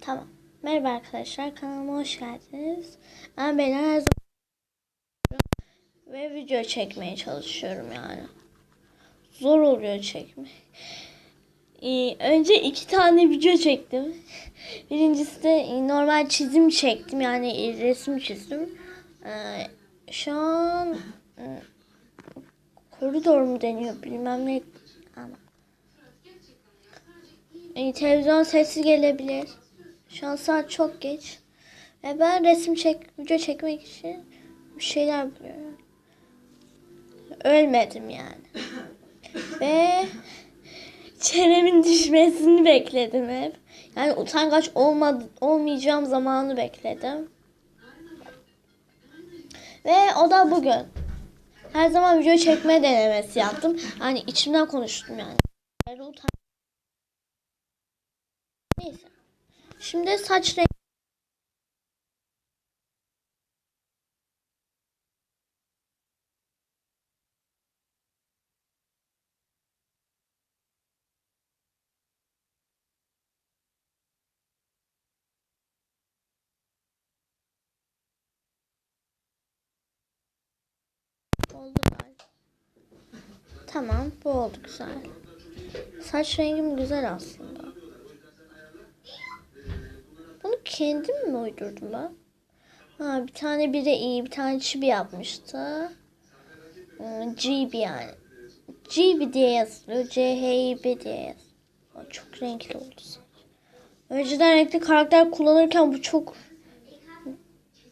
tamam. Merhaba arkadaşlar kanalıma hoş geldiniz. Ben Beyler her zaman ve video çekmeye çalışıyorum yani. Zor oluyor çekmek. Ee, önce iki tane video çektim. Birincisi de e, normal çizim çektim yani resim çizdim. Ee, şu an e, koridor mu deniyor bilmem ne ama. E, televizyon sesi gelebilir. Şu an saat çok geç. Ve ben resim çek, video çekmek için bir şeyler buluyorum. Ölmedim yani. Ve çenemin düşmesini bekledim hep. Yani utangaç olmadı, olmayacağım zamanı bekledim. Ve o da bugün. Her zaman video çekme denemesi yaptım. Hani içimden konuştum yani. Utan- Neyse. Şimdi saç rengi oldu galiba. Tamam, bu oldu güzel. Saç rengim güzel aslında. Kendim mi uydurdum ben? Ha, bir tane biri iyi, bir tane çibi yapmıştı. Hmm, GB yani. GB diye yazılıyor. CHIB diye yazılıyor. Çok renkli oldu saç. Önceden renkli karakter kullanırken bu çok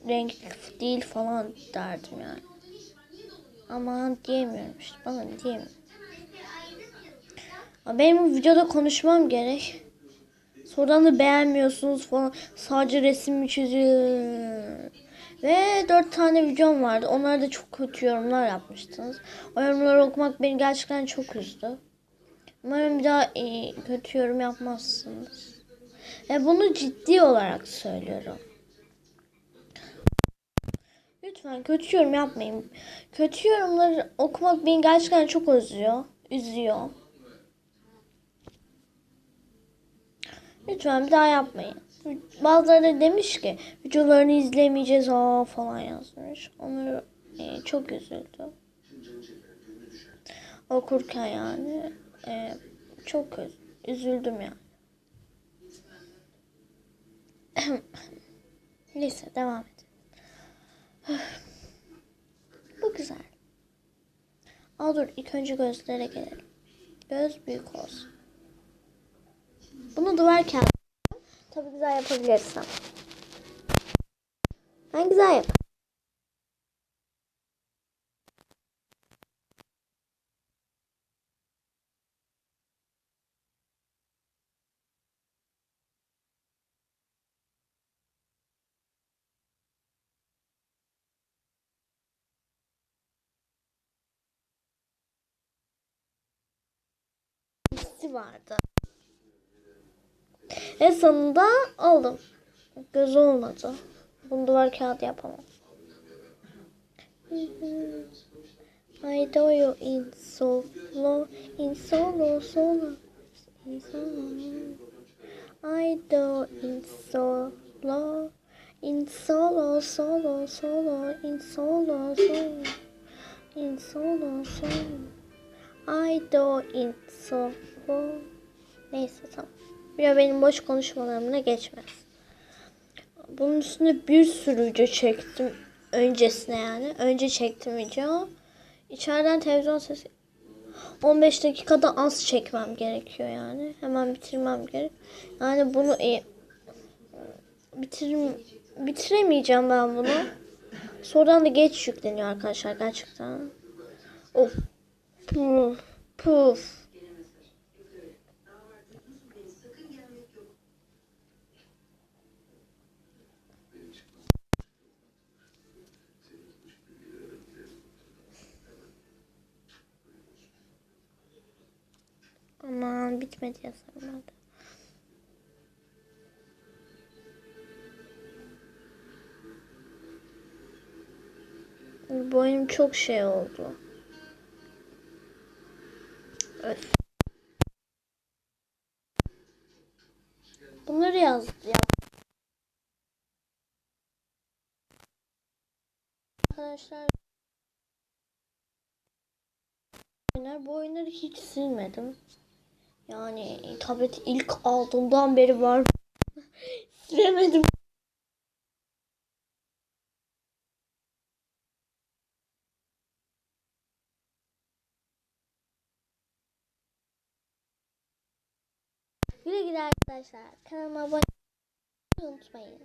renkli değil falan derdim yani. Aman diyemiyorum işte. Bana diyemiyorum. Benim bu videoda konuşmam gerek. Sonradan da beğenmiyorsunuz falan. Sadece resim mi çiziyor? Ve dört tane videom vardı. Onlarda çok kötü yorumlar yapmıştınız. O yorumları okumak beni gerçekten çok üzdü. Umarım bir daha e, kötü yorum yapmazsınız. Ve bunu ciddi olarak söylüyorum. Lütfen kötü yorum yapmayın. Kötü yorumları okumak beni gerçekten çok üzüyor. Üzüyor. Lütfen bir daha yapmayın. Bazıları da demiş ki videolarını izlemeyeceğiz aa falan yazmış. Onları e, çok üzüldüm. Okurken yani e, çok üz- üzüldüm yani. Neyse devam edelim. Bu güzel. Aa dur ilk önce gözlere gelelim. Göz büyük olsun. Duvar kağıdı. Tabii güzel yapabilirsem. Ben güzel yap. Vardı. Ve sonunda aldım. Göz olmadı. Bunu duvar kağıdı yapamam. I do you in so low, in solo, solo, in solo. I do in so low, in solo, solo, solo, in solo, solo, in solo, solo. I do in solo. Neyse tamam. De benim boş konuşmalarımla geçmez. Bunun üstüne bir sürü video çektim. Öncesine yani. Önce çektim video. İçeriden televizyon sesi 15 dakikada az çekmem gerekiyor yani. Hemen bitirmem gerek. Yani bunu e, bitirim, bitiremeyeceğim ben bunu. Sonradan da geç yükleniyor arkadaşlar gerçekten. Of. Puf. Puf. Yazarım hadi. Boynum çok şey oldu. Öf. Bunları yaz. yaz. Arkadaşlar bu oyunları hiç silmedim. Yani tableti ilk aldığımdan beri var. Silemedim. Güle güle arkadaşlar. Kanalıma abone olmayı unutmayın.